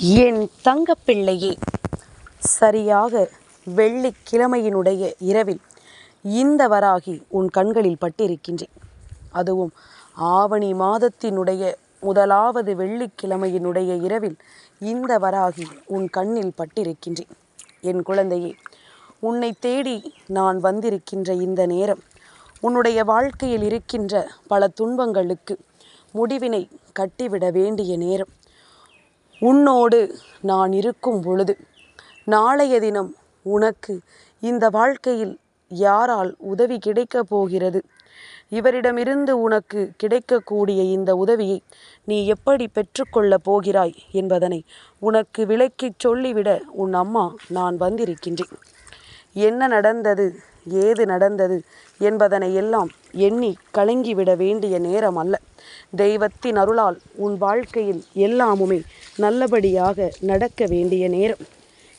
என் தங்கப்பிள்ளையே சரியாக வெள்ளிக்கிழமையினுடைய இரவில் இந்த வராகி உன் கண்களில் பட்டிருக்கின்றேன். அதுவும் ஆவணி மாதத்தினுடைய முதலாவது வெள்ளிக்கிழமையினுடைய இரவில் இந்த வராகி உன் கண்ணில் பட்டிருக்கின்றேன். என் குழந்தையே உன்னை தேடி நான் வந்திருக்கின்ற இந்த நேரம் உன்னுடைய வாழ்க்கையில் இருக்கின்ற பல துன்பங்களுக்கு முடிவினை கட்டிவிட வேண்டிய நேரம். உன்னோடு நான் இருக்கும் பொழுது நாளைய தினம் உனக்கு இந்த வாழ்க்கையில் யாரால் உதவி கிடைக்கப் போகிறது? இவரிடமிருந்து உனக்கு கிடைக்கக்கூடிய இந்த உதவியை நீ எப்படி பெற்றுக்கொள்ளப் போகிறாய் என்பதனை உனக்கு விளக்கிச் சொல்லிவிட உன் அம்மா நான் வந்திருக்கின்றேன். என்ன நடந்தது? ஏது நடந்தது என்பதனை எல்லாம் எண்ணி கலங்கிவிட வேண்டிய நேரம் அல்ல. தெய்வத்தின் அருளால் உன் வாழ்க்கையில் எல்லாமுமே நல்லபடியாக நடக்க வேண்டிய நேரம்.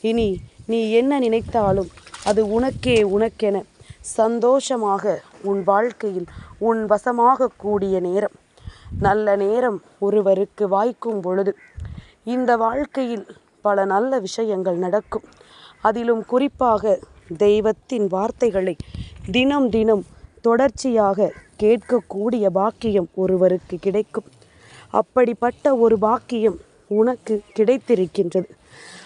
இனி நீ என்ன நினைத்தாலும் அது உனக்கே உனக்கென சந்தோஷமாக உன் வாழ்க்கையில் உன் வசமாக கூடிய நேரம். நல்ல நேரம் ஒருவருக்கு வாய்க்கும் பொழுது இந்த வாழ்க்கையில் பல நல்ல விஷயங்கள் நடக்கும். அதிலும் குறிப்பாக தெய்வத்தின் வார்த்தைகளை தினம் தினம் தொடர்ச்சியாக கேட்கக்கூடிய பாக்கியம் ஒருவருக்கு கிடைக்கும். அப்படிப்பட்ட ஒரு பாக்கியம் உனக்கு கிடைத்திருக்கின்றது.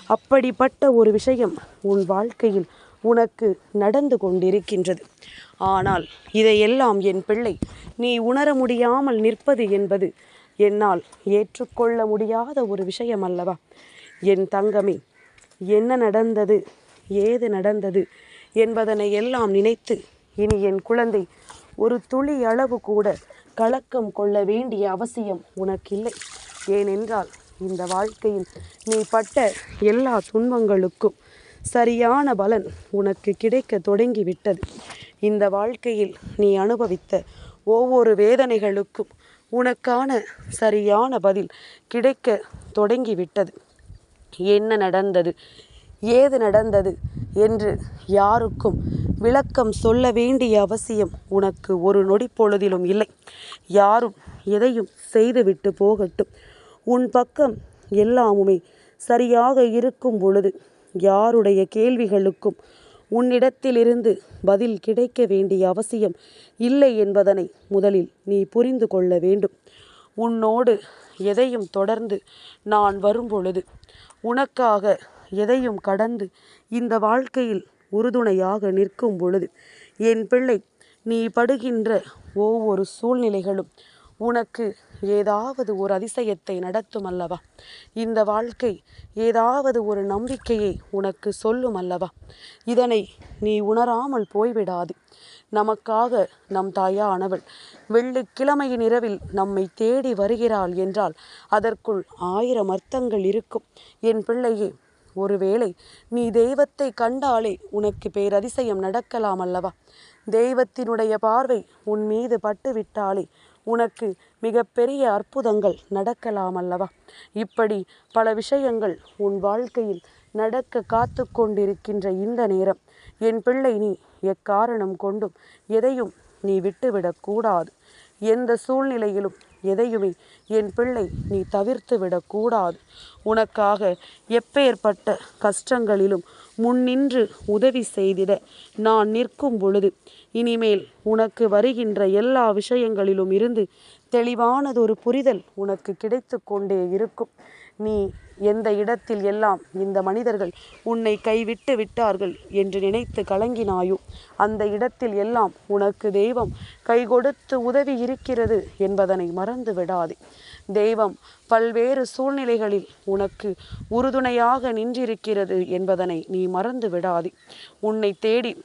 அப்படிப்பட்ட ஒரு விஷயம் உன் வாழ்க்கையில் உனக்கு நடந்து கொண்டிருக்கின்றது. ஆனால் இதையெல்லாம் என் பிள்ளை நீ உணர முடியாமல் நிற்பது என்பது என்னால் ஏற்றுக்கொள்ள முடியாத ஒரு விஷயம் அல்லவா? என் தங்கமே என்ன நடந்தது? ஏது நடந்தது என்பதனை எல்லாம் நினைத்து இனி என் குழந்தை ஒரு துளி அளவு கூட கலக்கம் கொள்ள வேண்டிய அவசியம் உனக்கில்லை. ஏனென்றால் இந்த வாழ்க்கையில் நீ பட்ட எல்லா துன்பங்களுக்கும் சரியான பலன் உனக்கு கிடைக்க தொடங்கிவிட்டது. இந்த வாழ்க்கையில் நீ அனுபவித்த ஒவ்வொரு வேதனைகளுக்கும் உனக்கான சரியான பதில் கிடைக்க தொடங்கிவிட்டது. என்ன நடந்தது? ஏது நடந்தது என்று யாருக்கும் விளக்கம் சொல்ல வேண்டிய அவசியம் உனக்கு ஒரு நொடி பொழுதிலும் இல்லை. யாரும் எதையும் செய்துவிட்டு போகட்டும். உன் பக்கம் எல்லாமுமே சரியாக இருக்கும் பொழுது யாருடைய கேள்விகளுக்கும் உன்னிடத்திலிருந்து பதில் கிடைக்க வேண்டிய அவசியம் இல்லை என்பதனை முதலில் நீ புரிந்து கொள்ள வேண்டும். உன்னோடு எதையும் தொடர்ந்து நான் வரும்பொழுது உனக்காக எதையும் கடந்து இந்த வாழ்க்கையில் உறுதுணையாக நிற்கும் பொழுது என் பிள்ளை நீ படுகின்ற ஒவ்வொரு சூழ்நிலைகளும் உனக்கு ஏதாவது ஒரு அதிசயத்தை நடத்தும் அல்லவா? இந்த வாழ்க்கை ஏதாவது ஒரு நம்பிக்கையை உனக்கு சொல்லும் அல்லவா? இதனை நீ உணராமல் போய்விடாது. நமக்காக நம் தாயானவள் வெள்ளிக்கிழமையின் இரவில் நம்மை தேடி வருகிறாள் என்றால் அதற்குள் ஆயிரம் அர்த்தங்கள் இருக்கும். என் பிள்ளையே ஒருவேளை நீ தெய்வத்தை கண்டாலே உனக்கு பேரதிசயம் நடக்கலாம் அல்லவா? தெய்வத்தினுடைய பார்வை உன் மீது பட்டுவிட்டாலே உனக்கு மிகப்பெரிய அற்புதங்கள் நடக்கலாம் அல்லவா? இப்படி பல விஷயங்கள் உன் வாழ்க்கையில் நடக்க காத்து கொண்டிருக்கின்ற இந்த நேரம். என் பிள்ளை நீ எக்காரணம் கொண்டும் எதையும் நீ விட்டுவிடக்கூடாது எந்த சூழ்நிலையிலும் எதையுமே என் பிள்ளை நீ தவிர்த்து விடக்கூடாது. உனக்காக எப்பேற்பட்ட கஷ்டங்களிலும் முன்னின்று உதவி செய்திட நான் நிற்கும் பொழுது இனிமேல் உனக்கு வருகின்ற எல்லா விஷயங்களிலும் இருந்து தெளிவானதொரு புரிதல் உனக்கு கிடைத்து கொண்டே இருக்கும். நீ எந்த இடத்தில் எல்லாம் இந்த மனிதர்கள் உன்னை கைவிட்டு விட்டார்கள் என்று நினைத்து கலங்கினாயோ அந்த இடத்தில் எல்லாம் உனக்கு தெய்வம் கை கொடுத்து உதவி இருக்கிறது என்பதனை மறந்து விடாதே. தெய்வம் பல்வேறு சூழ்நிலைகளில் உனக்கு உறுதுணையாக நின்றிருக்கிறது என்பதனை நீ மறந்து விடாதே. உன்னை தேடி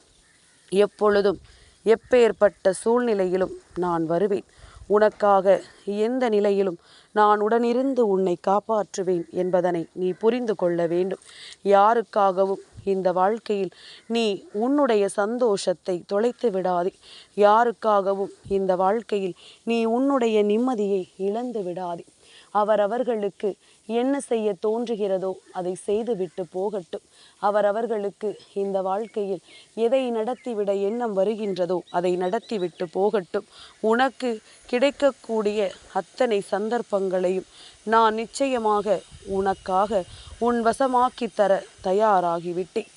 எப்பொழுதும் எப்பேற்பட்ட சூழ்நிலையிலும் நான் வருவேன். உனக்காக எந்த நிலையிலும் நான் உடனிருந்து உன்னை காப்பாற்றுவேன் என்பதனை நீ புரிந்து கொள்ள வேண்டும். யாருக்காகவும் இந்த வாழ்க்கையில் நீ உன்னுடைய சந்தோஷத்தை தொலைத்து விடாதே. யாருக்காகவும் இந்த வாழ்க்கையில் நீ உன்னுடைய நிம்மதியை இழந்து விடாதே. அவரவர்களுக்கு என்ன செய்ய தோன்றுகிறதோ அதை செய்துவிட்டு போகட்டும். அவரவர்களுக்கு இந்த வாழ்க்கையில் எதை நடத்திவிட எண்ணம் வருகின்றதோ அதை நடத்திவிட்டு போகட்டும். உனக்கு கிடைக்கக்கூடிய அத்தனை சந்தர்ப்பங்களையும் நான் நிச்சயமாக உனக்காக உன் வசமாக்கி தர தயாராகிவிட்டேன்.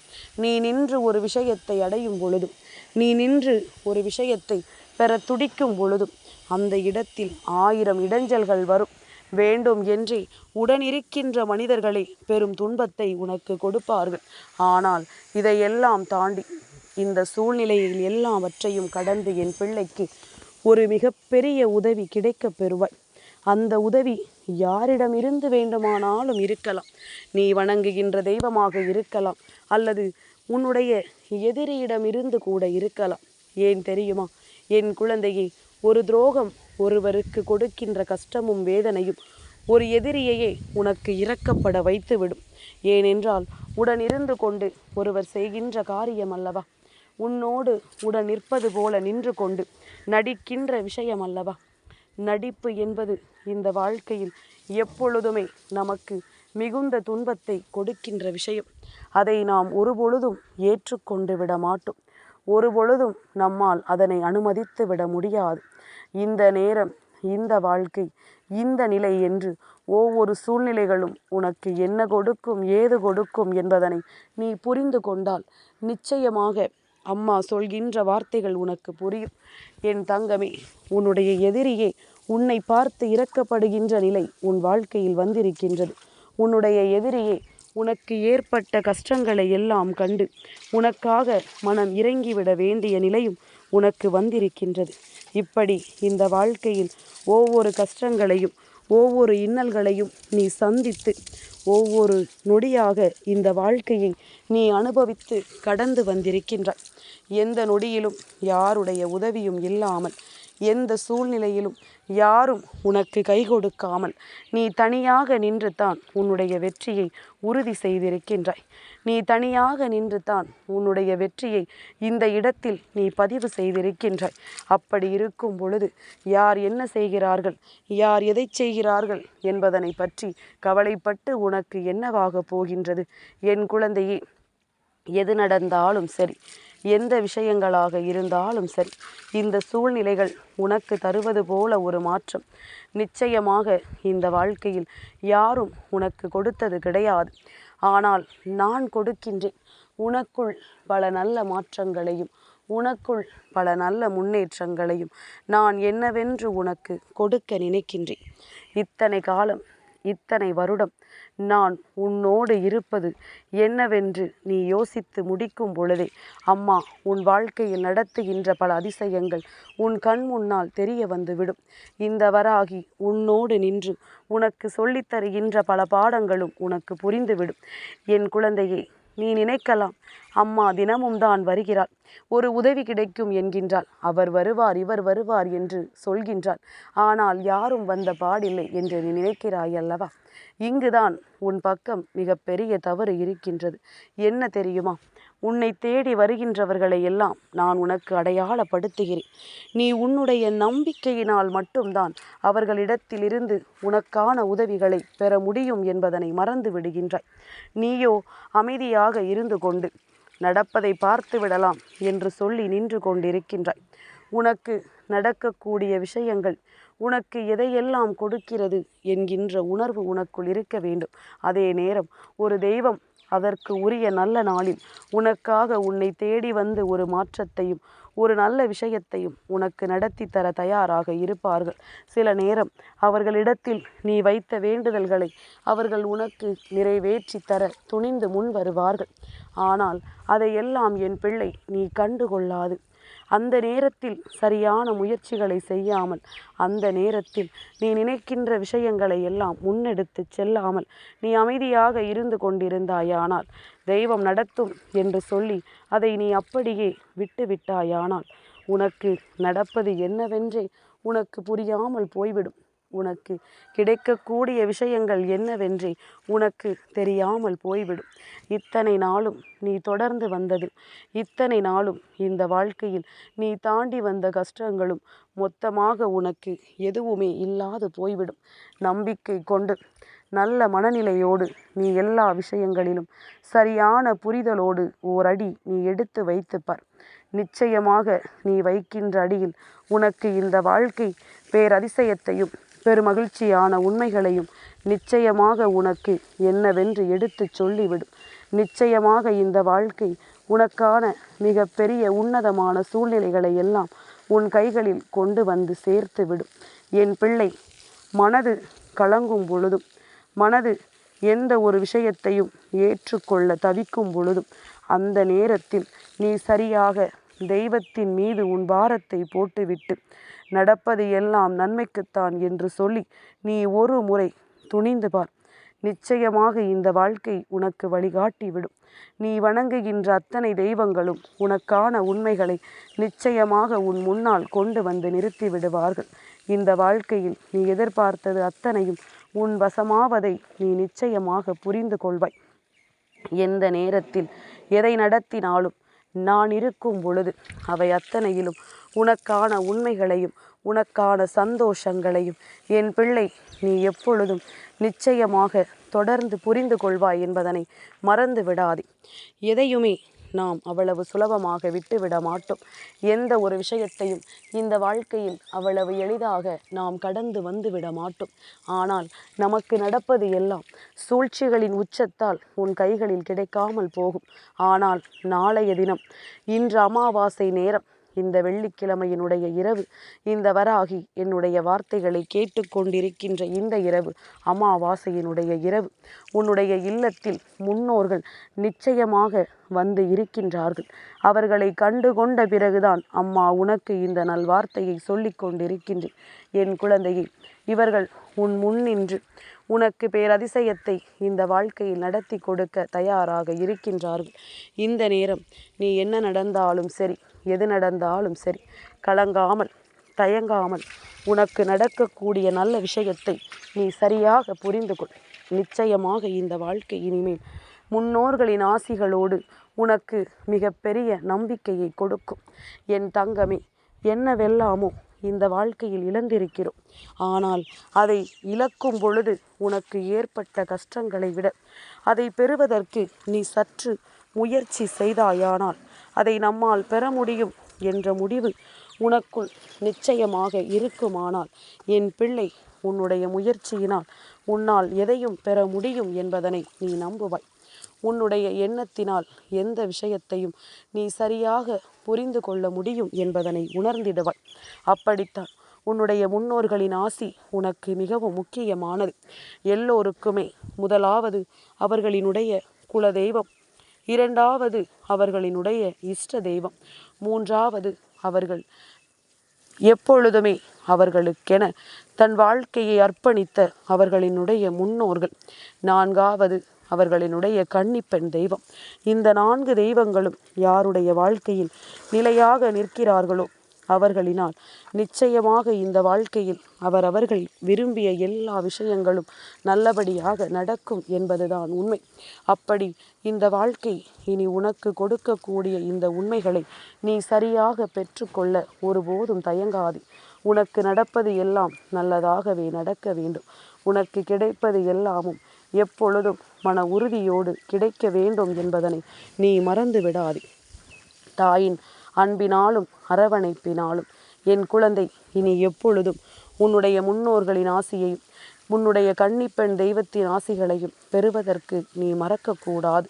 நீ நின்று ஒரு விஷயத்தை அடையும் பொழுதும் நீ நின்று ஒரு விஷயத்தை பெற துடிக்கும் பொழுதும் அந்த இடத்தில் ஆயிரம் இடைஞ்சல்கள் வரும். வேண்டும் என்றே உடனிருக்கின்ற மனிதர்களே பெரும் துன்பத்தை உனக்கு கொடுப்பார்கள். ஆனால் இதையெல்லாம் தாண்டி இந்த சூழ்நிலையில் எல்லாவற்றையும் கடந்து என் பிள்ளைக்கு ஒரு மிகப்பெரிய உதவி கிடைக்கப் பெறுவாய். அந்த உதவி யாரிடமிருந்து வேண்டுமானாலும் இருக்கலாம். நீ வணங்குகின்ற தெய்வமாக இருக்கலாம் அல்லது உன்னுடைய எதிரியிடமிருந்து கூட இருக்கலாம். ஏன் தெரியுமா? என் குழந்தையை ஒரு துரோகம் ஒருவருக்கு கொடுக்கின்ற கஷ்டமும் வேதனையும் ஒரு எதிரியையே உனக்கு இறக்கப்பட வைத்துவிடும். ஏனென்றால் உடன் இருந்து கொண்டு ஒருவர் செய்கின்ற காரியம் அல்லவா? உன்னோடு உடன் நிற்பது போல நின்று கொண்டு நடிக்கின்ற விஷயம் அல்லவா? நடிப்பு என்பது இந்த வாழ்க்கையில் எப்பொழுதுமே நமக்கு மிகுந்த துன்பத்தை கொடுக்கின்ற விஷயம். அதை நாம் ஒருபொழுதும் ஏற்றுக்கொண்டு விட மாட்டோம். ஒரு பொழுதும் நம்மால் அதனை அனுமதித்து விட முடியாது. இந்த நேரம் இந்த வாழ்க்கை இந்த நிலை என்று ஒவ்வொரு சூழ்நிலைகளும் உனக்கு என்ன கொடுக்கும் ஏது கொடுக்கும் என்பதனை நீ புரிந்து கொண்டால் நிச்சயமாக அம்மா சொல்கின்ற வார்த்தைகள் உனக்கு புரியும். என் தங்கமே உன்னுடைய எதிரியே உன்னை பார்த்து இறக்கப்படுகின்ற நிலை உன் வாழ்க்கையில் வந்திருக்கின்றது. உன்னுடைய எதிரியே உனக்கு ஏற்பட்ட கஷ்டங்களை எல்லாம் கண்டு உனக்காக மனம் இறங்கிவிட வேண்டிய நிலையும் உனக்கு வந்திருக்கின்றது. இப்படி இந்த வாழ்க்கையில் ஒவ்வொரு கஷ்டங்களையும் ஒவ்வொரு இன்னல்களையும் நீ சந்தித்து ஒவ்வொரு நொடியாக இந்த வாழ்க்கையை நீ அனுபவித்து கடந்து வந்திருக்கின்றாய். எந்த நொடியிலும் யாருடைய உதவியும் இல்லாமல் எந்த சூழ்நிலையிலும் யாரும் உனக்கு கை கொடுக்காமல் நீ தனியாக நின்று தான் உன்னுடைய வெற்றியை உறுதி செய்திருக்கின்றாய். நீ தனியாக நின்று தான் உன்னுடைய வெற்றியை இந்த இடத்தில் நீ பதிவு செய்திருக்கின்றாய். அப்படி இருக்கும் பொழுது யார் என்ன செய்கிறார்கள்? யார் எதை செய்கிறார்கள் என்பதனை பற்றி கவலைப்பட்டு உனக்கு என்னவாக போகின்றது? என் குழந்தையே எது நடந்தாலும் சரி எந்த விஷயங்களாக இருந்தாலும் சரி இந்த சூழ்நிலைகள் உனக்கு தருவது போல ஒரு மாற்றம். நிச்சயமாக இந்த வாழ்க்கையில் யாரும் உனக்கு கொடுத்தது கிடையாது. ஆனால் நான் கொடுக்கின்றேன். உனக்குள் பல நல்ல மாற்றங்களையும் உனக்குள் பல நல்ல முன்னேற்றங்களையும் நான் என்னவென்று உனக்கு கொடுக்க நினைக்கின்றேன். இத்தனை காலம் இத்தனை வருடம் நான் உன்னோடு இருப்பது என்னவென்று நீ யோசித்து முடிக்கும் பொழுதே. அம்மா உன் வாழ்க்கையில் நடத்துகின்ற பல அதிசயங்கள் உன் கண் முன்னால் தெரிய வந்துவிடும். இந்த வராகி உன்னோடு நின்று உனக்கு சொல்லித்தருகின்ற பல பாடங்களும் உனக்கு புரிந்துவிடும். என் குழந்தையே நீ நினைக்கலாம். அம்மா தினமும் தான் வருகிறாள். ஒரு உதவி கிடைக்கும் என்கின்றாள். அவர் வருவார் இவர் வருவார் என்று சொல்கின்றாள். ஆனால் யாரும் வந்த பாடில்லை என்று நீ நினைக்கிறாய் அல்லவா இங்குதான் உன் பக்கம் மிக பெரிய தவறு இருக்கின்றது. என்ன தெரியுமா? உன்னை தேடி வருகின்றவர்களை எல்லாம் நான் உனக்கு அடையாளப்படுத்துகிறேன். நீ உன்னுடைய நம்பிக்கையினால் மட்டும்தான் அவர்களிடத்திலிருந்து உனக்கான உதவிகளை பெற முடியும் என்பதனை மறந்து விடுகின்றாய். நீயோ அமைதியாக இருந்து கொண்டு நடப்பதை பார்த்து விடலாம் என்று சொல்லி நின்று கொண்டிருக்கின்றாய். உனக்கு நடக்கக்கூடிய விஷயங்கள் உனக்கு எதையெல்லாம் கொடுக்கிறது என்கின்ற உணர்வு உனக்குள் இருக்க வேண்டும். அதே நேரம் ஒரு தெய்வம் அதற்கு உரிய நல்ல நாளில் உனக்காக உன்னை தேடி வந்து ஒரு மாற்றத்தையும் ஒரு நல்ல விஷயத்தையும் உனக்கு நடத்தி தர தயாராக இருப்பார்கள். சில நேரம் அவர்களிடத்தில் நீ வைத்த வேண்டுதல்களை அவர்கள் உனக்கு நிறைவேற்றி தர துணிந்து முன் வருவார்கள். ஆனால் அதையெல்லாம் என் பிள்ளை நீ கண்டுகொள்ளாது. அந்த நேரத்தில் சரியான முயற்சிகளை செய்யாமல் அந்த நேரத்தில் நீ நினைக்கின்ற விஷயங்களை எல்லாம் முன்னெடுத்து செல்லாமல் நீ அமைதியாக இருந்து கொண்டிருந்தாயானால் தெய்வம் நடத்தும் என்று சொல்லி அதை நீ அப்படியே விட்டு விட்டாயானால் உனக்கு நடப்பது என்னவென்றே உனக்கு புரியாமல் போய்விடும். உனக்கு கிடைக்கக்கூடிய விஷயங்கள் என்னவென்றே உனக்கு தெரியாமல் போய்விடும். இத்தனை நாளும் நீ தொடர்ந்து வந்தது. இத்தனை நாளும் இந்த வாழ்க்கையில் நீ தாண்டி வந்த கஷ்டங்களும் மொத்தமாக உனக்கு எதுவுமே இல்லாது போய்விடும். நம்பிக்கை கொண்டு நல்ல மனநிலையோடு நீ எல்லா விஷயங்களிலும் சரியான புரிதலோடு ஓரடி நீ எடுத்து வைத்துப்பார். நிச்சயமாக நீ வைக்கின்ற அடியில் உனக்கு இந்த வாழ்க்கை பேரதிசயத்தையும் பெருமகிழ்ச்சியான உண்மைகளையும் நிச்சயமாக உனக்கு என்னவென்று எடுத்துச் சொல்லிவிடும். நிச்சயமாக இந்த வாழ்க்கை உனக்கான மிக பெரிய உன்னதமான சூழ்நிலைகளை எல்லாம் உன் கைகளில் கொண்டு வந்து சேர்த்து விடும் என் பிள்ளை மனது கலங்கும் பொழுதும் மனது எந்த ஒரு விஷயத்தையும் ஏற்றுக்கொள்ள தவிக்கும் பொழுதும் அந்த நேரத்தில் நீ சரியாக தெய்வத்தின் மீது உன் பாரத்தை போட்டுவிட்டு நடப்பது எல்லாம் நன்மைக்குத்தான் என்று சொல்லி நீ ஒரு முறை துணிந்து பார். நிச்சயமாக இந்த வாழ்க்கை உனக்கு வழிகாட்டிவிடும் நீ வணங்குகின்ற அத்தனை தெய்வங்களும் உனக்கான உண்மைகளை நிச்சயமாக உன் முன்னால் கொண்டு வந்து நிறுத்தி விடுவார்கள். இந்த வாழ்க்கையில் நீ எதிர்பார்த்தது அத்தனையும் உன் வசமாவதை நீ நிச்சயமாக புரிந்து கொள்வாய். எந்த நேரத்தில் எதை நடத்தினாலும் நான் இருக்கும் பொழுது அவை அத்தனையிலும் உனக்கான உண்மைகளையும் உனக்கான சந்தோஷங்களையும் என் பிள்ளை நீ எப்பொழுதும் நிச்சயமாக தொடர்ந்து புரிந்து கொள்வாய் என்பதனை மறந்து விடாதே எதையுமே நாம் அவ்வளவு சுலபமாக விட்டுவிட மாட்டோம். எந்த ஒரு விஷயத்தையும் இந்த வாழ்க்கையில் அவ்வளவு எளிதாக நாம் கடந்து வந்து விட மாட்டோம். ஆனால் நமக்கு நடப்பது எல்லாம் சூழ்ச்சிகளின் உச்சத்தால் உன் கைகளில் கிடைக்காமல் போகும். ஆனால் நாளைய தினம் இன்று அமாவாசை நேரம் இந்த வெள்ளிக்கிழமையினுடைய இரவு. இந்த வராகி என்னுடைய வார்த்தைகளை கேட்டுக்கொண்டிருக்கின்ற இந்த இரவு அமாவாசையினுடைய இரவு. உன்னுடைய இல்லத்தில் முன்னோர்கள் நிச்சயமாக வந்து இருக்கின்றார்கள். அவர்களை கண்டு கொண்ட பிறகுதான் அம்மா உனக்கு இந்த நல்வார்த்தையை சொல்லிக் கொண்டிருக்கின்றேன் என் குழந்தையை இவர்கள் உன் முன்னின்று உனக்கு பேரதிசயத்தை இந்த வாழ்க்கையில் நடத்தி கொடுக்க தயாராக இருக்கின்றார்கள். இந்த நேரம் நீ என்ன நடந்தாலும் சரி எது நடந்தாலும் சரி கலங்காமல் தயங்காமல் உனக்கு நடக்கக்கூடிய நல்ல விஷயத்தை நீ சரியாக புரிந்து கொள். நிச்சயமாக இந்த வாழ்க்கை இனிமேல் முன்னோர்களின் ஆசிகளோடு உனக்கு மிகப்பெரிய நம்பிக்கையை கொடுக்கும். என் தங்கமே என்னவெல்லாமோ இந்த வாழ்க்கையில் இழந்திருக்கிறோம். ஆனால் அதை இழக்கும் பொழுது உனக்கு ஏற்பட்ட கஷ்டங்களை விட அதை பெறுவதற்கு நீ சற்று முயற்சி செய்தாயானால் அதை நம்மால் பெற முடியும் என்ற முடிவு உனக்குள் நிச்சயமாக இருக்குமானால் என் பிள்ளை உன்னுடைய முயற்சியினால் உன்னால் எதையும் பெற முடியும் என்பதனை நீ நம்புவாய். உன்னுடைய எண்ணத்தினால் எந்த விஷயத்தையும் நீ சரியாக புரிந்து கொள்ள முடியும் என்பதனை உணர்ந்திடுவாய். அப்படித்தான் உன்னுடைய முன்னோர்களின் ஆசி உனக்கு மிகவும் முக்கியமானது. எல்லோருக்குமே முதலாவது அவர்களினுடைய குலதெய்வம் இரண்டாவது அவர்களினுடைய இஷ்ட தெய்வம் மூன்றாவது அவர்கள் எப்பொழுதுமே அவர்களுக்கென தன் வாழ்க்கையை அர்ப்பணித்த அவர்களினுடைய முன்னோர்கள் நான்காவது அவர்களினுடைய கன்னிப்பெண் தெய்வம். இந்த நான்கு தெய்வங்களும் யாருடைய வாழ்க்கையில் நிலையாக நிற்கிறார்களோ அவர்களினால் நிச்சயமாக இந்த வாழ்க்கையில் அவரவர்கள் விரும்பிய எல்லா விஷயங்களும் நல்லபடியாக நடக்கும் என்பதுதான் உண்மை. அப்படி இந்த வாழ்க்கை இனி உனக்கு கொடுக்கக்கூடிய இந்த உண்மைகளை நீ சரியாக பெற்றுக்கொள்ள ஒருபோதும் தயங்காது. உனக்கு நடப்பது எல்லாம் நல்லதாகவே நடக்க வேண்டும். உனக்கு கிடைப்பது எல்லாமும் எப்பொழுதும் மன உறுதியோடு கிடைக்க வேண்டும் என்பதனை நீ மறந்து விடாதே தாயின் அன்பினாலும் அரவணைப்பினாலும் என் குழந்தை இனி எப்பொழுதும் உன்னுடைய முன்னோர்களின் ஆசியையும் உன்னுடைய கன்னிப்பெண் தெய்வத்தின் ஆசிகளையும் பெறுவதற்கு நீ மறக்கக்கூடாது.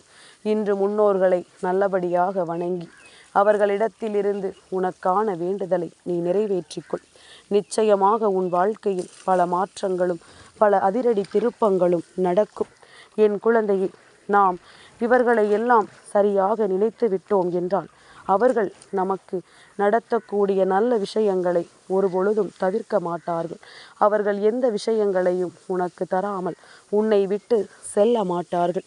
இன்று முன்னோர்களை நல்லபடியாக வணங்கி அவர்களிடத்திலிருந்து உனக்கான வேண்டுதலை நீ நிறைவேற்றிக்கொள். நிச்சயமாக உன் வாழ்க்கையில் பல மாற்றங்களும் பல அதிரடி திருப்பங்களும் நடக்கும். என் குழந்தையை நாம் இவர்களை எல்லாம் சரியாக நினைத்து விட்டோம் என்றால் அவர்கள் நமக்கு நடத்தக்கூடிய நல்ல விஷயங்களை ஒரு பொழுதும் தவிர்க்க மாட்டார்கள். அவர்கள் எந்த விஷயங்களையும் உனக்கு தராமல் உன்னை விட்டு செல்ல மாட்டார்கள்.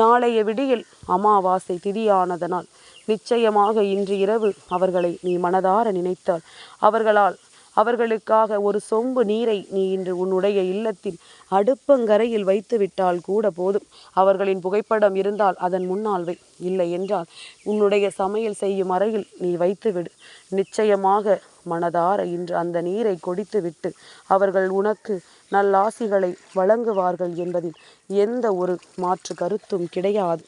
நாளைய விடியில் அமாவாசை திதியானதனால் நிச்சயமாக இன்று இரவு அவர்களை நீ மனதார நினைத்தால் அவர்களால் அவர்களுக்காக ஒரு சொம்பு நீரை நீ இன்று உன்னுடைய இல்லத்தின் அடுப்பங்கரையில் வைத்துவிட்டால் கூட போதும். அவர்களின் புகைப்படம் இருந்தால் அதன் முன்னால் வை. இல்லை என்றால் உன்னுடைய சமையல் செய்யும் அறையில் நீ வைத்துவிடு. நிச்சயமாக மனதார இன்று அந்த நீரை கொடித்துவிட்டு அவர்கள் உனக்கு நல்லாசிகளை வழங்குவார்கள் என்பதில் எந்த ஒரு மாற்று கருத்தும் கிடையாது.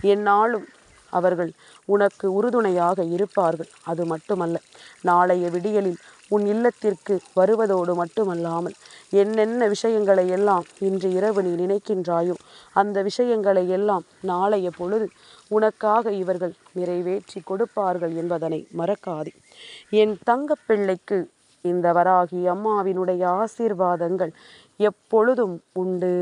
என்னாலும் அவர்கள் உனக்கு உறுதுணையாக இருப்பார்கள். அது மட்டுமல்ல நாளைய விடியலில் உன் இல்லத்திற்கு வருவதோடு மட்டுமல்லாமல் என்னென்ன விஷயங்களை எல்லாம் இன்று இரவு நீ நினைக்கின்றாயோ அந்த விஷயங்களை எல்லாம் நாளைய பொழுது உனக்காக இவர்கள் நிறைவேற்றி கொடுப்பார்கள் என்பதனை மறக்காதே. என் தங்கப்பிள்ளைக்கு இந்த வராகி அம்மாவினுடைய ஆசீர்வாதங்கள் எப்பொழுதும் உண்டு.